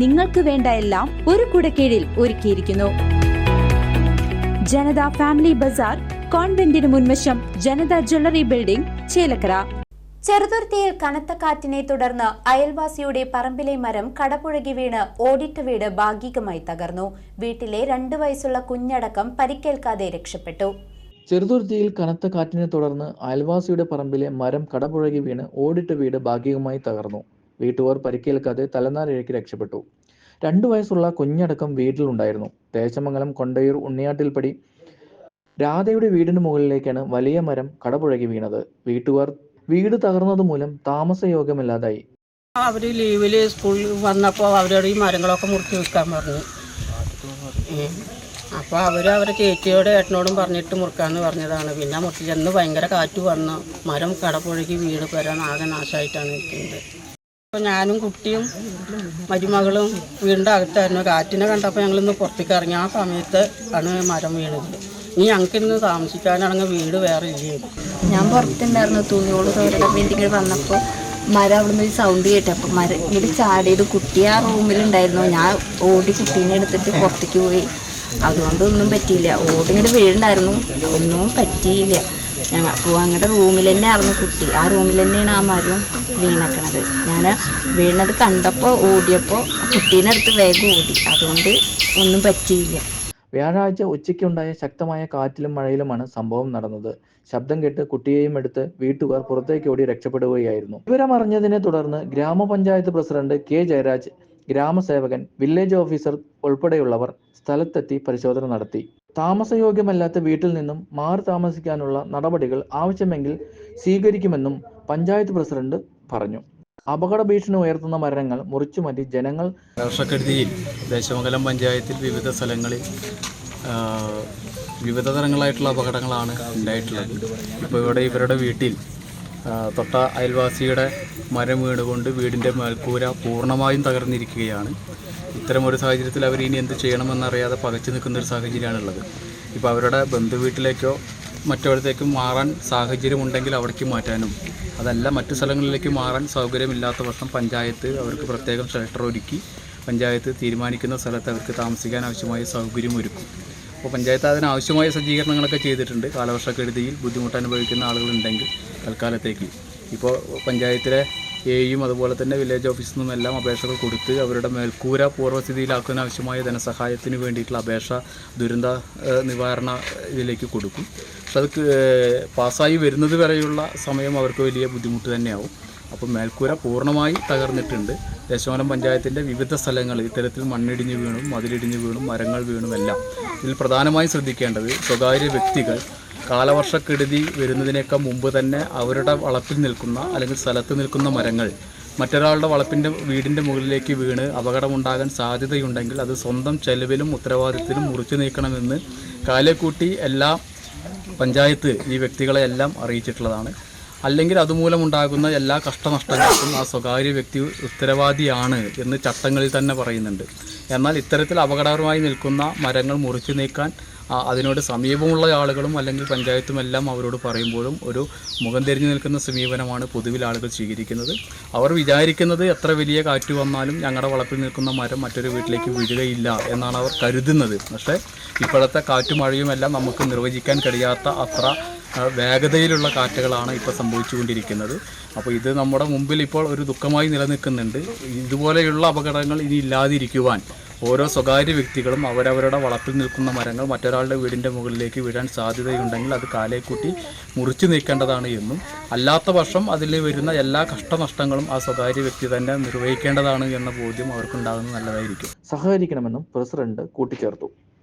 നിങ്ങൾക്ക് വേണ്ട എല്ലാം ഒരു കുടക്കീഴിൽ ഒരുക്കിയിരിക്കുന്നു. ജനത ഫാമിലി ബസാർ കോൺവെന്റിന് മുൻവശം ജനത ജ്വല്ലറി ബിൽഡിംഗ് ചേലക്കര. ചെറുതുരുത്തിയിൽ കനത്ത കാറ്റിനെ തുടർന്ന് അയൽവാസിയുടെ പറമ്പിലെ മരം കടപുഴകി വീണ് ഓടിട്ട വീട് ഭാഗികമായി തകർന്നു. വീട്ടിലെ രണ്ടു വയസ്സുള്ള കുഞ്ഞടക്കം പരിക്കേൽക്കാതെ രക്ഷപ്പെട്ടു. ചെറുതുരുത്തിയിൽ കനത്ത കാറ്റിനെ തുടർന്ന് അയൽവാസിയുടെ പറമ്പിലെ മരം കടപുഴകി വീണ് ഓടിട്ട വീട് ഭാഗികമായി തകർന്നു. വീട്ടുകാർ പരിക്കേൽക്കാതെ തലനാരിഴയ്ക്ക് രക്ഷപ്പെട്ടു. രണ്ടു വയസ്സുള്ള കുഞ്ഞടക്കം വീട്ടിലുണ്ടായിരുന്നു. തേശമംഗലം കൊണ്ടയൂർ ഉണ്ണിയാട്ടിൽപ്പടി രാധയുടെ വീടിന് മുകളിലേക്കാണ് വലിയ മരം കടപുഴകി വീണത്. വീട്ടുകാർ വീട് തകർന്നത് മൂലം താമസയോഗ്യമല്ലാതായി. അവർ ലീവിൽ സ്കൂളിൽ വന്നപ്പോൾ അവരോട് ഈ മരങ്ങളൊക്കെ മുറിച്ച് വെക്കാൻ പറഞ്ഞു. അപ്പോൾ അവർ അവരെ ചേച്ചിയോട് ഏട്ടനോടും പറഞ്ഞിട്ട് മുറുക്കാന്ന് പറഞ്ഞതാണ്. പിന്നെ മുട്ടിലെന്ന് ഭയങ്കര കാറ്റ് വന്നു. മരം കടപുഴകി വീട് വരാൻ ആകെ നാശമായിട്ടാണ് നിൽക്കുന്നത്. അപ്പോൾ ഞാനും കുട്ടിയും മരുമകളും വീടിന്റെ അകത്തായിരുന്നു. കാറ്റിനെ കണ്ടപ്പോൾ ഞങ്ങളിന്ന് പുറത്തേക്ക് ഇറങ്ങി. ആ സമയത്ത് ആണ് മരം വീണത്. ഇനി ഞങ്ങൾക്ക് ഇന്ന് താമസിക്കാനാണെങ്കിൽ വീട് വേറെ ഇല്ല? ഞാൻ പുറത്തുണ്ടായിരുന്നു. തുണിയോട് തോരടാൻ വേണ്ടി വന്നപ്പോൾ മരം അവിടുന്ന് ഒരു സൗണ്ട് കേട്ടു. അപ്പം മരം ഇങ്ങോട്ട് ചാടിയത് കുട്ടി ആ റൂമിലുണ്ടായിരുന്നു ഞാൻ ഓടി കുട്ടീനെ എടുത്തിട്ട് പുറത്തേക്ക് പോയി. അതുകൊണ്ടൊന്നും പറ്റിയില്ല. ഓടി ഇങ്ങോട്ട് വീഴുണ്ടായിരുന്നു. ഒന്നും പറ്റിയില്ല. ഞങ്ങൾ അപ്പോൾ അങ്ങോട്ട് റൂമിൽ തന്നെ ആയിരുന്നു കുട്ടി. ആ റൂമിൽ തന്നെയാണ് ആ മരം വീണക്കണത്. ഞാൻ വീണത് കണ്ടപ്പോൾ ഓടിയപ്പോൾ കുട്ടീനെ അടുത്ത് വേഗം ഓടി അതുകൊണ്ട് ഒന്നും പറ്റിയില്ല. വ്യാഴാഴ്ച ഉച്ചയ്ക്കുണ്ടായ ശക്തമായ കാറ്റിലും മഴയിലുമാണ് സംഭവം നടന്നത്. ശബ്ദം കേട്ട് കുട്ടിയെയും എടുത്ത് വീട്ടുകാർ പുറത്തേക്ക് ഓടി രക്ഷപ്പെടുകയായിരുന്നു. വിവരമറിഞ്ഞതിനെ തുടർന്ന് ഗ്രാമപഞ്ചായത്ത് പ്രസിഡന്റ് കെ ജയരാജ് ഗ്രാമസേവകൻ വില്ലേജ് ഓഫീസർ ഉൾപ്പെടെയുള്ളവർ സ്ഥലത്തെത്തി പരിശോധന നടത്തി. താമസയോഗ്യമല്ലാത്ത വീട്ടിൽ നിന്നും മാറി താമസിക്കാനുള്ള നടപടികൾ ആവശ്യമെങ്കിൽ സ്വീകരിക്കുമെന്നും പഞ്ചായത്ത് പ്രസിഡന്റ് പറഞ്ഞു. അപകട ഭീഷണി ഉയർത്തുന്ന മരണങ്ങൾ മുറിച്ചുമാറ്റി ജനങ്ങൾ വർഷക്കെടുതിയിൽ ദേശമംഗലം പഞ്ചായത്തിൽ വിവിധ സ്ഥലങ്ങളിൽ വിവിധ തരങ്ങളായിട്ടുള്ള അപകടങ്ങളാണ് ഉണ്ടായിട്ടുള്ളത്. ഇപ്പോൾ ഇവിടെ ഇവരുടെ വീട്ടിൽ തൊട്ട അയൽവാസിയുടെ മരം വീണുകൊണ്ട് വീടിന്റെ മേൽക്കൂര പൂർണമായും തകർന്നിരിക്കുകയാണ്. ഇത്തരമൊരു സാഹചര്യത്തിൽ അവർ ഇനി എന്ത് ചെയ്യണമെന്നറിയാതെ പകച്ചു നിൽക്കുന്ന ഒരു സാഹചര്യമാണുള്ളത്. ഇപ്പോൾ അവരുടെ ബന്ധുവീട്ടിലേക്കോ മറ്റൊരിടത്തേക്കും മാറാൻ സാഹചര്യമുണ്ടെങ്കിൽ അവിടേക്ക് മാറ്റാനും അതല്ല മറ്റു സ്ഥലങ്ങളിലേക്ക് മാറാൻ സൗകര്യമില്ലാത്ത പക്ഷം പഞ്ചായത്ത് അവർക്ക് പ്രത്യേകം ഷെൽട്ടർ ഒരുക്കി പഞ്ചായത്ത് തീരുമാനിക്കുന്ന സ്ഥലത്ത് അവർക്ക് താമസിക്കാൻ ആവശ്യമായ സൗകര്യം ഒരുക്കും അപ്പോൾ പഞ്ചായത്ത് അതിനാവശ്യമായ സജ്ജീകരണങ്ങളൊക്കെ ചെയ്തിട്ടുണ്ട്. കാലവർഷക്കെടുതിയിൽ ബുദ്ധിമുട്ട് അനുഭവിക്കുന്ന ആളുകളുണ്ടെങ്കിൽ തൽക്കാലത്തേക്ക്. ഇപ്പോൾ പഞ്ചായത്തിലെ എയും അതുപോലെ തന്നെ വില്ലേജ് ഓഫീസിൽ നിന്നും എല്ലാം അപേക്ഷകൾ കൊടുത്ത് അവരുടെ മേൽക്കൂര പൂർവസ്ഥിതിയിലാക്കാൻ ആവശ്യമായ ധനസഹായത്തിന് വേണ്ടിയിട്ടുള്ള അപേക്ഷ ദുരന്ത നിവാരണ ഇതിലേക്ക് കൊടുക്കും. പക്ഷെ അത് പാസ്സായി വരുന്നത് വരെയുള്ള സമയം അവർക്ക് വലിയ ബുദ്ധിമുട്ട് തന്നെയാവും. അപ്പോൾ മേൽക്കൂര പൂർണമായി തകർന്നിട്ടുണ്ട്. ദേശമംഗലം പഞ്ചായത്തിന്റെ വിവിധ സ്ഥലങ്ങൾ ഇത്തരത്തിൽ മണ്ണിടിഞ്ഞ് വീണും മതിലിടിഞ്ഞ് വീണും മരങ്ങൾ വീണും എല്ലാം. ഇതിൽ പ്രധാനമായും ശ്രദ്ധിക്കേണ്ടത് സ്വകാര്യ വ്യക്തികൾ കാലവർഷക്കെടുതി വരുന്നതിനേക്കാൾ മുമ്പ് തന്നെ അവരുടെ വളപ്പിൽ നിൽക്കുന്ന അല്ലെങ്കിൽ സ്ഥലത്ത് നിൽക്കുന്ന മരങ്ങൾ മറ്റൊരാളുടെ വളപ്പിന്റെ വീടിന്റെ മുകളിലേക്ക് വീണ് അപകടമുണ്ടാകാൻ സാധ്യതയുണ്ടെങ്കിൽ അത് സ്വന്തം ചെലവിലും ഉത്തരവാദിത്തത്തിലും മുറിച്ചു നീക്കണമെന്ന് കാലേക്കൂട്ടി എല്ലാ പഞ്ചായത്ത് ഈ വ്യക്തികളെ എല്ലാം അറിയിച്ചിട്ടുള്ളതാണ്. അല്ലെങ്കിൽ അതുമൂലമുണ്ടാകുന്ന എല്ലാ കഷ്ടനഷ്ടങ്ങൾക്കും ആ സ്വകാര്യ വ്യക്തി ഉത്തരവാദിയാണ് എന്ന് ചട്ടങ്ങളിൽ തന്നെ പറയുന്നുണ്ട്. എന്നാൽ ഇത്തരത്തിൽ അപകടകരമായി നിൽക്കുന്ന മരങ്ങൾ മുറിച്ചു നീക്കാൻ അതിനോട് സമീപമുള്ള ആളുകളും അല്ലെങ്കിൽ പഞ്ചായത്തും എല്ലാം അവരോട് പറയുമ്പോഴും ഒരു മുഖം തിരിഞ്ഞു നിൽക്കുന്ന സമീപനമാണ് പൊതുവിൽ ആളുകൾ സ്വീകരിക്കുന്നത്. അവർ വിചാരിക്കുന്നത് എത്ര വലിയ കാറ്റ് വന്നാലും ഞങ്ങളുടെ വളപ്പിൽ നിൽക്കുന്ന മരം മറ്റൊരു വീട്ടിലേക്ക് വീഴുകയില്ല എന്നാണ് അവർ കരുതുന്നത്. പക്ഷേ ഇപ്പോഴത്തെ കാറ്റും മഴയും എല്ലാം നമുക്ക് നിർവചിക്കാൻ കഴിയാത്ത അത്ര വേഗതയിലുള്ള കാറ്റുകളാണ് ഇപ്പോൾ സംഭവിച്ചുകൊണ്ടിരിക്കുന്നത്. അപ്പോൾ ഇത് നമ്മുടെ മുമ്പിൽ ഇപ്പോൾ ഒരു ദുഃഖമായി നിലനിൽക്കുന്നുണ്ട്. ഇതുപോലെയുള്ള അപകടങ്ങൾ ഇനി ഇല്ലാതിരിക്കുവാൻ ഓരോ സ്വകാര്യ വ്യക്തികളും അവരവരുടെ വളപ്പിൽ നിൽക്കുന്ന മരങ്ങൾ മറ്റൊരാളുടെ വീടിന്റെ മുകളിലേക്ക് വീഴാൻ സാധ്യതയുണ്ടെങ്കിൽ അത് കാലേക്കൂട്ടി മുറിച്ചു നീക്കേണ്ടതാണ് എന്നും അല്ലാത്ത പക്ഷം അതിൽ വരുന്ന എല്ലാ കഷ്ടനഷ്ടങ്ങളും ആ സ്വകാര്യ വ്യക്തി തന്നെ നിർവഹിക്കേണ്ടതാണ് എന്ന ബോധ്യം അവർക്കുണ്ടാകുന്നത് നല്ലതായിരിക്കും. സഹകരിക്കണമെന്നും പ്രസിഡന്റ് കൂട്ടിച്ചേർത്തു.